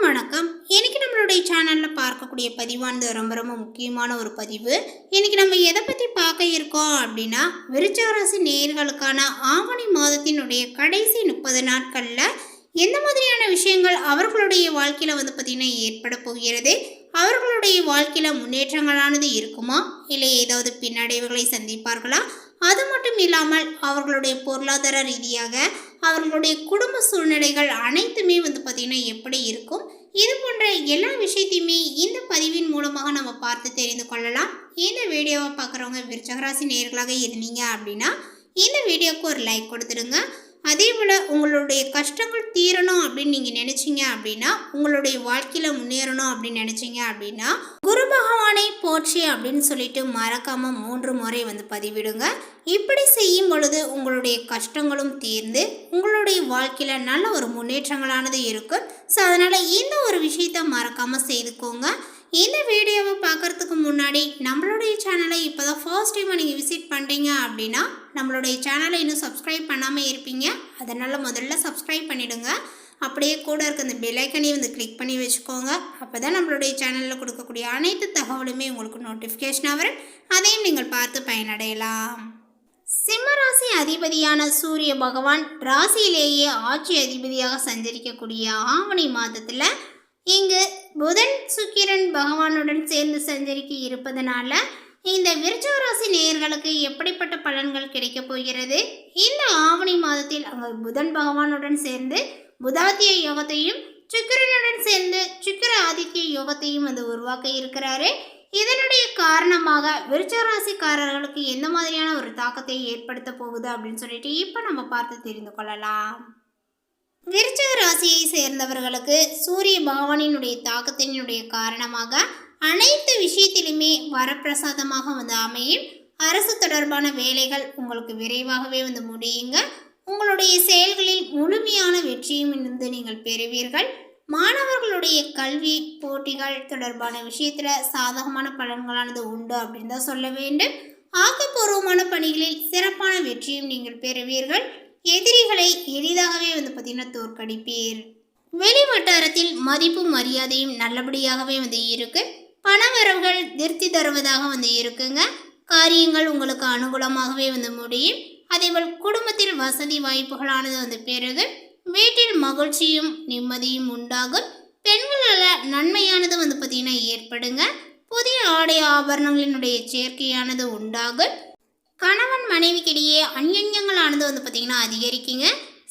அனைவருக்கும் வணக்கம். இன்னைக்கு நம்மளுடைய சேனலில் பார்க்கக்கூடிய பதிவானது ரொம்ப ரொம்ப முக்கியமான ஒரு பதிவு. இன்னைக்கு நம்ம எதை பற்றி பார்க்க இருக்கோம் அப்படின்னா விருச்சகராசி நேயர்களுக்கான ஆவணி மாதத்தினுடைய கடைசி முப்பது நாட்களில் எந்த மாதிரியான விஷயங்கள் அவர்களுடைய வாழ்க்கையில் வந்து பார்த்திங்கன்னா ஏற்பட போகிறது? அவர்களுடைய வாழ்க்கையில் முன்னேற்றங்களானது இருக்குமா? இல்லை ஏதாவது பின்னடைவுகளை சந்திப்பார்களா? அது மட்டும் இல்லாமல் அவர்களுடைய பொருளாதார ரீதியாக அவர்களுடைய குடும்ப சூழ்நிலைகள் அனைத்துமே வந்து பார்த்திங்கன்னா எப்படி இருக்கும்? இது போன்ற எல்லா விஷயத்தையுமே இந்த பதிவின் மூலமாக நம்ம பார்த்து தெரிந்து கொள்ளலாம். இந்த வீடியோவை பார்க்குறவங்க விருச்சகராசி நேர்களாக இருந்தீங்க அப்படின்னா இந்த வீடியோவுக்கு ஒரு லைக் கொடுத்துடுங்க. அதே போல் உங்களுடைய கஷ்டங்கள் தீரணும் அப்படின்னு நீங்கள் நினச்சிங்க அப்படின்னா உங்களுடைய வாழ்க்கையில் முன்னேறணும் அப்படின்னு நினச்சிங்க அப்படின்னா குரு பகவானை போற்றி அப்படின்னு சொல்லிட்டு மறக்காமல் மூன்று முறை வந்து பதிவிடுங்க. இப்படி செய்யும் பொழுது உங்களுடைய கஷ்டங்களும் தீர்ந்து உங்களுடைய வாழ்க்கையில் நல்ல ஒரு முன்னேற்றங்களானது இருக்கும். ஸோ அதனால் இந்த ஒரு விஷயத்தை மறக்காமல் செய்துக்கோங்க. இந்த வீடியோவை பார்க்குறதுக்கு முன்னாடி நம்மளுடைய சேனலை இப்போ தான் ஃபர்ஸ்ட் டைம் நீங்கள் விசிட் பண்ணுறீங்க அப்படின்னா நம்மளுடைய சேனலை இன்னும் சப்ஸ்கிரைப் பண்ணாமல் இருப்பீங்க. அதனால் முதல்ல சப்ஸ்கிரைப் பண்ணிவிடுங்க அப்படியே கூட இருக்க அந்த பெலைக்கனையும் வந்து கிளிக் பண்ணி வச்சுக்கோங்க. அப்போ தான் நம்மளுடைய சேனலில் கொடுக்கக்கூடிய அனைத்து தகவலுமே உங்களுக்கு நோட்டிஃபிகேஷனாக வரும். அதையும் நீங்கள் பார்த்து பயனடையலாம். சிம்மராசி அதிபதியான சூரிய பகவான் ராசியிலேயே ஆட்சி அதிபதியாக சஞ்சரிக்கக்கூடிய ஆவணி மாதத்தில் இங்கு புதன் சுக்கிரன் பகவானுடன் சேர்ந்து சஞ்சரிக்க இருப்பதனால இந்த விருச்சோ ராசி நேயர்களுக்கு எப்படிப்பட்ட பலன்கள் கிடைக்கப் போகிறது? இந்த ஆவணி மாதத்தில் அங்கே புதன் பகவானுடன் சேர்ந்து புதாத்திய யோகத்தையும் சுக்கிரனுடன் சேர்ந்து சுக்கிர ஆதித்ய யோகத்தையும் வந்து உருவாக்க இருக்கிறாரு. இதனுடைய காரணமாக விருச்சராசிக்காரர்களுக்கு எந்த மாதிரியான ஒரு தாக்கத்தை ஏற்படுத்த போகுது அப்படின்னு சொல்லிட்டு இப்போ நம்ம பார்த்து தெரிந்து கொள்ளலாம். விருச்சக ராசியை சேர்ந்தவர்களுக்கு சூரிய பகவானினுடைய தாக்கத்தினுடைய காரணமாக அனைத்து விஷயத்திலுமே வரப்பிரசாதமாக வந்து அமையும். அரசு தொடர்பான வேலைகள் உங்களுக்கு விரைவாகவே வந்து முடியுங்க. உங்களுடைய செயல்களில் முழுமையான வெற்றியும் இருந்து நீங்கள் பெறுவீர்கள். மாணவர்களுடைய கல்வி போட்டிகள் தொடர்பான விஷயத்தில் சாதகமான பலன்களானது உண்டு அப்படின்னு தான் சொல்ல வேண்டும். ஆக்கப்பூர்வமான பணிகளில் சிறப்பான வெற்றியும் நீங்கள் பெறுவீர்கள். எதிரிகளை எளிதாகவே வந்து பார்த்தீங்கன்னா தோற்கடிப்பீர். வெளி வட்டாரத்தில் மதிப்பும் மரியாதையும் நல்லபடியாகவே வந்து இருக்குது பணவரவுகள் திருப்தி தருவதாக வந்து இருக்குங்க. காரியங்கள் உங்களுக்கு அனுகூலமாகவே வந்து முடியும். அதேபோல் குடும்பத்தில் வசதி வாய்ப்புகளானது வந்து பெருகு வீட்டில் மகிழ்ச்சியும் நிம்மதியும் உண்டாகும். பெண்களால் நன்மையானது வந்து பார்த்திங்கன்னா ஏற்படுங்க. புதிய ஆடை ஆபரணங்களினுடைய சேர்க்கையானது உண்டாகும். கணவன் மனைவிக்கிடையே அந்யன்யங்களானது வந்து பார்த்திங்கன்னா அதிகரிக்குங்க.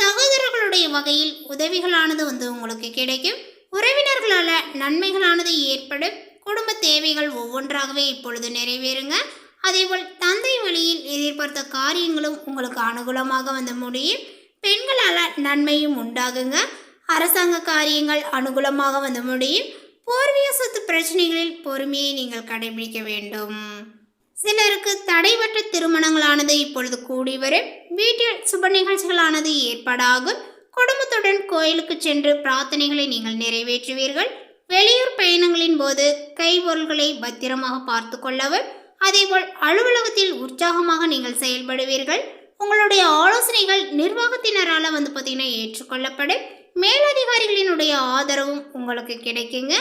சகோதரர்களுடைய வகையில் உதவிகளானது வந்து உங்களுக்கு கிடைக்கும். உறவினர்களால் நன்மைகளானது ஏற்படும். குடும்ப தேவைகள் ஒவ்வொன்றாகவே இப்பொழுது நிறைவேறுங்க. அதேபோல் தந்தை வழியில் எதிர்பார்த்த காரியங்களும் உங்களுக்கு அனுகூலமாக வந்து முடியும். பெண்களால் நன்மையும் உண்டாகுங்க. அரசாங்க காரியங்கள் அனுகூலமாக வந்து முடியும். பூர்வீக சொத்து பிரச்சனைகளில் பொறுமையை நீங்கள் கடைபிடிக்க வேண்டும். சிலருக்கு தடைவற்ற திருமணங்களானது இப்பொழுது கூடி வரும். வீட்டில் சுப நிகழ்ச்சிகளானது ஏற்பாடாகும். குடும்பத்துடன் கோயிலுக்கு சென்று பிரார்த்தனைகளை நீங்கள் நிறைவேற்றுவீர்கள். வெளியூர் பயணங்களின் போது கைப்பொருள்களை பத்திரமாக பார்த்து கொள்ளவும் அதேபோல் அலுவலகத்தில் உற்சாகமாக நீங்கள் செயல்படுவீர்கள். உங்களுடைய ஆலோசனைகள் நிர்வாகத்தினரால் வந்து பார்த்தீங்கன்னா ஏற்றுக்கொள்ளப்படும். மேலதிகாரிகளினுடைய ஆதரவும் உங்களுக்கு கிடைக்குங்க.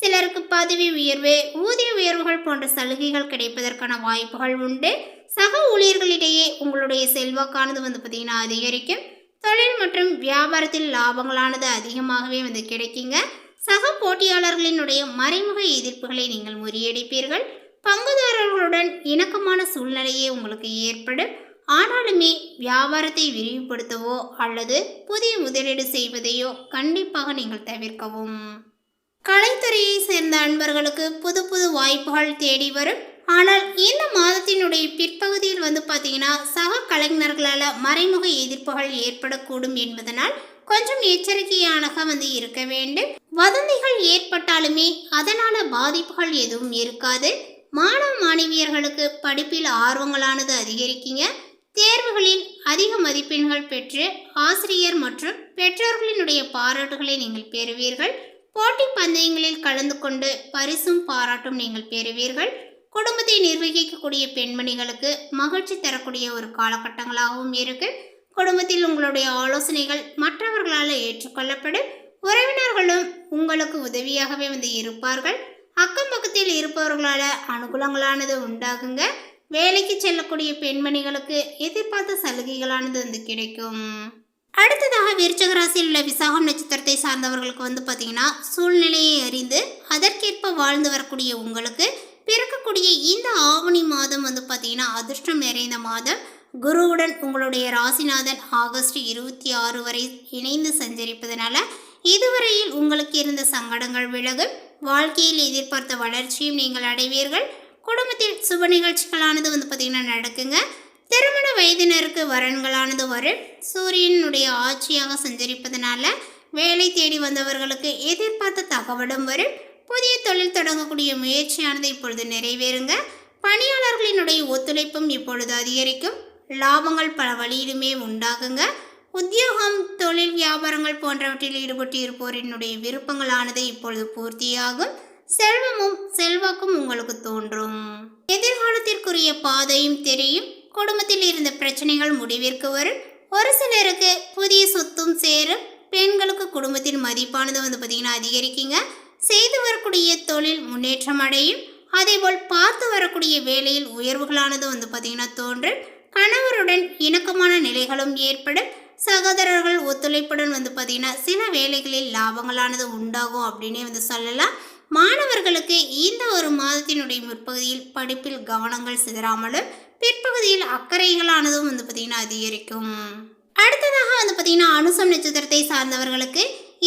சிலருக்கு பதவி உயர்வு ஊதிய உயர்வுகள் போன்ற சலுகைகள் கிடைப்பதற்கான வாய்ப்புகள் உண்டு. சக ஊழியர்களிடையே உங்களுடைய செல்வாக்கானது வந்து பார்த்திங்கன்னா அதிகரிக்கும். தொழில் மற்றும் வியாபாரத்தில் லாபங்களானது அதிகமாகவே வந்து கிடைக்குங்க. சக போட்டியாளர்களினுடைய மறைமுக எதிர்ப்புகளை நீங்கள் முறியடிப்பீர்கள். பங்குதாரர்களுடன் இணக்கமான சூழ்நிலையே உங்களுக்கு ஏற்படும். ஆனாலுமே வியாபாரத்தை விரிவுபடுத்தவோ அல்லது புதிய முதலீடு செய்வதையோ கண்டிப்பாக நீங்கள் தவிர்க்கவும். கலைத்துறையை சேர்ந்த அன்பர்களுக்கு புது புது வாய்ப்புகள் தேடி வரும். ஆனால் இந்த மாதத்தினுடைய பிற்பகுதியில் வந்து பார்த்தீங்கன்னா சக கலைஞர்களால் மறைமுக எதிர்ப்புகள் ஏற்படக்கூடும் என்பதனால் கொஞ்சம் எச்சரிக்கையானக வந்து இருக்க வேண்டும். வதந்திகள் ஏற்பட்டாலுமே அதனால பாதிப்புகள் எதுவும் இருக்காது. மாணவ மாணவியர்களுக்கு படிப்பில் ஆர்வங்களானது அதிகரிக்குங்க. தேர்வுகளில் அதிக மதிப்பெண்கள் பெற்று ஆசிரியர் மற்றும் பெற்றோர்களினுடைய பாராட்டுகளை நீங்கள் பெறுவீர்கள். போட்டி பந்தயங்களில் கலந்து கொண்டு பரிசும் பாராட்டும் நீங்கள் பெறுவீர்கள். குடும்பத்தை நிர்வகிக்கக்கூடிய பெண்மணிகளுக்கு மகிழ்ச்சி தரக்கூடிய ஒரு காலகட்டங்களாகவும் இருக்குது குடும்பத்தில் உங்களுடைய ஆலோசனைகள் மற்றவர்களால் ஏற்றுக்கொள்ளப்படும். உறவினர்களும் உங்களுக்கு உதவியாகவே வந்து இருப்பார்கள். அக்கம் பக்கத்தில் இருப்பவர்களால் அனுகூலங்களானது உண்டாகுங்க. வேலைக்கு செல்லக்கூடிய பெண்மணிகளுக்கு எதிர்பார்த்த சலுகைகளானது வந்து கிடைக்கும். அடுத்ததாக விருச்சக ராசியில் உள்ள விசாகம் நட்சத்திரத்தை சார்ந்தவர்களுக்கு வந்து பார்த்தீங்கன்னா சூழ்நிலையை அறிந்து அதற்கேற்ப வாழ்ந்து வரக்கூடிய உங்களுக்கு பிறக்கக்கூடிய இந்த ஆவணி மாதம் வந்து பார்த்தீங்கன்னா அதிர்ஷ்டம் நிறைந்த மாதம். குருவுடன் உங்களுடைய ராசிநாதன் ஆகஸ்ட் இருபத்தி ஆறு வரை இணைந்து சஞ்சரிப்பதனால இதுவரையில் உங்களுக்கு இருந்த சங்கடங்கள் விலகும். வாழ்க்கையில் எதிர்பார்த்த வளர்ச்சியும் நீங்கள் அடைவீர்கள். குடும்பத்தில் சுப நிகழ்ச்சிகளானது வந்து பார்த்திங்கன்னா நடக்குங்க. திருமண வயதினருக்கு வரன்களானது வரும். சூரியனுடைய ஆட்சியாக சஞ்சரிப்பதனால வேலை தேடி வந்தவர்களுக்கு எதிர்பார்த்த தகவலும் வரும். புதிய தொழில் தொடங்கக்கூடிய முயற்சியானது இப்பொழுது நிறைவேறுங்க. பணியாளர்களினுடைய ஒத்துழைப்பும் இப்பொழுது அதிகரிக்கும். லாபங்கள் பல வழியிலுமே உண்டாகுங்க. உத்தியோகம் தொழில் வியாபாரங்கள் போன்றவற்றில் ஈடுபட்டு இருப்போரினுடைய விருப்பங்களானது இப்பொழுது பூர்த்தியாகும். செல்வமும் செல்வாக்கும் உங்களுக்கு தோன்றும். எதிர்காலத்திற்குரிய பாதையும் தெரியும். குடும்பத்தில் இருந்த பிரச்சனைகள் முடிவிற்கு வரும். ஒரு சிலருக்கு புதிய சொத்தும் சேரும். பெண்களுக்கு குடும்பத்தின் மதிப்பானது வந்து பார்த்திங்கன்னா அதிகரிக்குங்க. செய்து வரக்கூடிய தொழில் முன்னேற்றம் அடையும். அதேபோல் பார்த்து வரக்கூடிய வேலையில் உயர்வுகளானது வந்து பார்த்திங்கன்னா தோன்றும். கணவருடன் இணக்கமான நிலைகளும் ஏற்படும். சகோதரர்கள் ஒத்துழைப்புடன் வந்து பார்த்தீங்கன்னா சில வேலைகளில் லாபங்களானது உண்டாகும் அப்படின்னே வந்து சொல்லலாம். மாணவர்களுக்கு இந்த ஒரு மாதத்தினுடைய முற்பகுதியில் படிப்பில் கவனங்கள் சிதறாமலும் பிற்பகுதியில் அக்கறைகளானதும் வந்து பார்த்திங்கன்னா அதிகரிக்கும். அடுத்ததாக வந்து பார்த்திங்கன்னா அனுசம் நட்சத்திரத்தை சார்ந்தவர்களுக்கு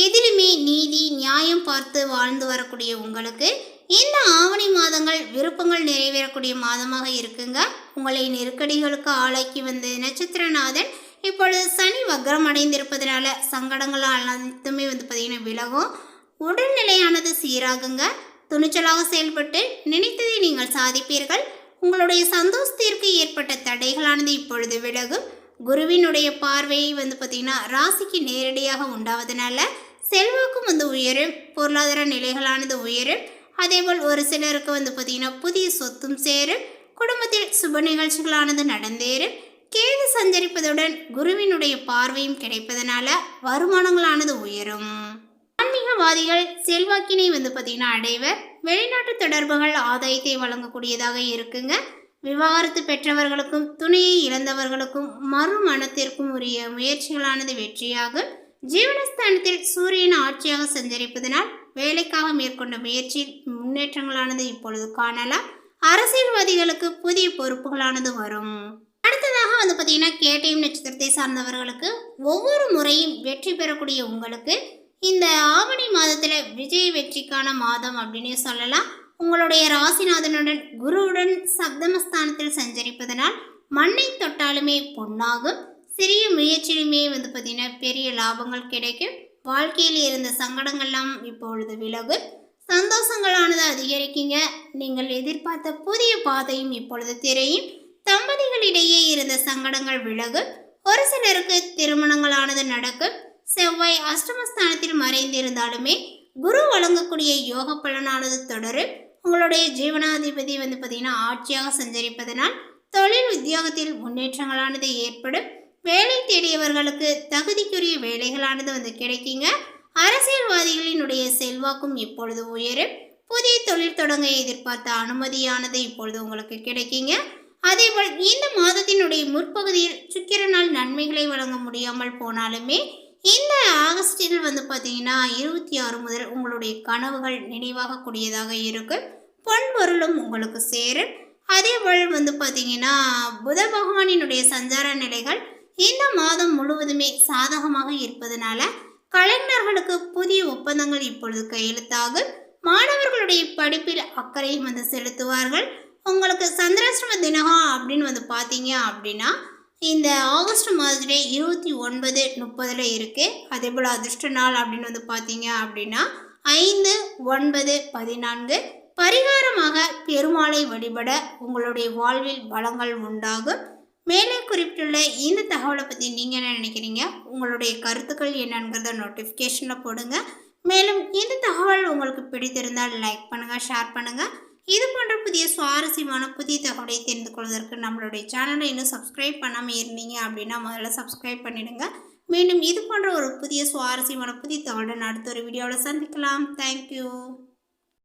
எதிலுமே நீதி நியாயம் பார்த்து வாழ்ந்து வரக்கூடிய உங்களுக்கு இந்த ஆவணி மாதங்கள் விருப்பங்கள் நிறைவேறக்கூடிய மாதமாக இருக்குங்க. உங்களை நெருக்கடிகளுக்கு ஆளாக்கி வந்த நட்சத்திரநாதன் இப்பொழுது சனி வக்ரம் அடைந்திருப்பதனால சங்கடங்கள் அனைத்துமே வந்து பார்த்திங்கன்னா விலகும். உடல்நிலையானது சீராகுங்க. துணிச்சலாக செயல்பட்டு நினைத்ததை நீங்கள் சாதிப்பீர்கள். உங்களுடைய சந்தோஷத்திற்கு ஏற்பட்ட தடைகளானது இப்பொழுது விலகும். குருவினுடைய பார்வையை வந்து பார்த்திங்கன்னா ராசிக்கு நேரடியாக உண்டாவதனால செல்வாக்கும் வந்து உயரும். பொருளாதார நிலைகளானது உயரும். அதேபோல் ஒரு சிலருக்கு வந்து பார்த்திங்கன்னா புதிய சொத்தும் சேரும் குடும்பத்தில் சுப நிகழ்ச்சிகளானது நடந்தேறும். கேது சஞ்சரிப்பதுடன் குருவினுடைய பார்வையும் கிடைப்பதனால வருமானங்களானது உயரும். ஆன்மீகவாதிகள் செல்வாக்கினை வந்து பார்த்திங்கன்னா அடைவர். வெளிநாட்டு தொடர்புகள் ஆதாயத்தை வழங்கக்கூடியதாக இருக்குங்க. விவாகரத்து பெற்றவர்களுக்கும் துணையை இழந்தவர்களுக்கும் மறுமணத்திற்கும் உரிய முயற்சிகளானது வெற்றியாகும். ஜீவனஸ்தானத்தில் சூரியன் ஆட்சியாக சஞ்சரிப்பதனால் வேலைக்காக மேற்கொண்ட முயற்சியில் முன்னேற்றங்களானது இப்பொழுது காணலாம். அரசியல்வாதிகளுக்கு புதிய பொறுப்புகளானது வரும். அடுத்ததாக வந்து பார்த்தீங்கன்னா கேட்டயம் நட்சத்திரத்தை சார்ந்தவர்களுக்கு ஒவ்வொரு முறையும் வெற்றி பெறக்கூடிய உங்களுக்கு இந்த ஆவணி மாதத்தில் விஜய் வெற்றிக்கான மாதம் அப்படின்னு சொல்லலாம். உங்களுடைய ராசிநாதனுடன் குருவுடன் சப்தமஸ்தானத்தில் சஞ்சரிப்பதனால் மண்ணை தொட்டாலுமே பொன்னாகும். சிறிய முயற்சியிலுமே வந்து பார்த்திங்கன்னா பெரிய லாபங்கள் கிடைக்கும். வாழ்க்கையில் இருந்த சங்கடங்கள்லாம் இப்பொழுது விலகு. சந்தோஷங்களானது அதிகரிக்குங்க. நீங்கள் எதிர்பார்த்த புதிய பாதையும் இப்பொழுது திரையும். தம்பதிகளிடையே இருந்த சங்கடங்கள் விலகு. ஒரு சிலருக்கு திருமணங்களானது நடக்கும் செவ்வாய் அஷ்டமஸ்தானத்தில் மறைந்திருந்தாலுமே குரு வழங்கக்கூடிய யோக பலனானது தொடரும் உங்களுடைய ஜீவனாதிபதி வந்து பார்த்தீங்கன்னா ஆட்சியாக சஞ்சரிப்பதனால் தொழில் உத்தியோகத்தில் முன்னேற்றங்களானது ஏற்படும். வேலை தேடியவர்களுக்கு தகுதிக்குரிய வேலைகளானது வந்து கிடைக்குங்க. அரசியல்வாதிகளினுடைய செல்வாக்கும் இப்பொழுது உயரும். புதிய தொழில் தொடங்க எதிர்பார்த்த அனுமதியானது இப்பொழுது உங்களுக்கு கிடைக்குங்க. அதேபோல் இந்த மாதத்தினுடைய முற்பகுதியில் சுக்கிரனால் நன்மைகளை வழங்க முடியாமல் போனாலுமே இந்த ஆகஸ்டில் வந்து பார்த்தீங்கன்னா இருபத்தி ஆறு முதல் உங்களுடைய கனவுகள் நினைவாகக்கூடியதாக இருக்கும். பொன்பொருளும் உங்களுக்கு சேரும். அதேபோல் வந்து பார்த்தீங்கன்னா புத பகவானினுடைய சஞ்சார நிலைகள் இந்த மாதம் முழுவதுமே சாதகமாக இருப்பதனால கலைஞர்களுக்கு புதிய ஒப்பந்தங்கள் இப்பொழுது கையெழுத்தாகும். மாணவர்களுடைய படிப்பில் அக்கறையும் வந்து செலுத்துவார்கள். உங்களுக்கு சந்திராசிரம தினகம் அப்படின்னு வந்து பார்த்தீங்க அப்படின்னா இந்த ஆகஸ்ட் மாதத்துல இருபத்தி ஒன்பது முப்பதில் இருக்குது அதே போல் அதிர்ஷ்ட நாள் அப்படின்னு வந்து பார்த்தீங்க அப்படின்னா ஐந்து ஒன்பது பதினான்கு. பரிகாரமாக பெருமாளை வழிபட உங்களுடைய வாழ்வில் வளங்கள் உண்டாகும். மேலே குறிப்பிட்டுள்ள இந்த தகவலை பற்றி நீங்கள் என்ன நினைக்கிறீங்க? உங்களுடைய கருத்துக்கள் என்னங்கிறத நோட்டிஃபிகேஷனில் போடுங்க. மேலும் இந்த தகவல் உங்களுக்கு பிடித்திருந்தால் லைக் பண்ணுங்கள் ஷேர் பண்ணுங்கள் இது போன்ற புதிய சுவாரஸ்யமான புதிய தகவலை தெரிந்து கொள்வதற்கு நம்மளுடைய சேனலை இன்னும் சப்ஸ்கிரைப் பண்ணாமல் இருந்தீங்க அப்படின்னா முதல்ல சப்ஸ்கிரைப் பண்ணிவிடுங்க மீண்டும் இது போன்ற ஒரு புதிய சுவாரஸ்யமான புதிய தகவலை அடுத்த ஒரு வீடியோவில் சந்திக்கலாம். தேங்க்யூ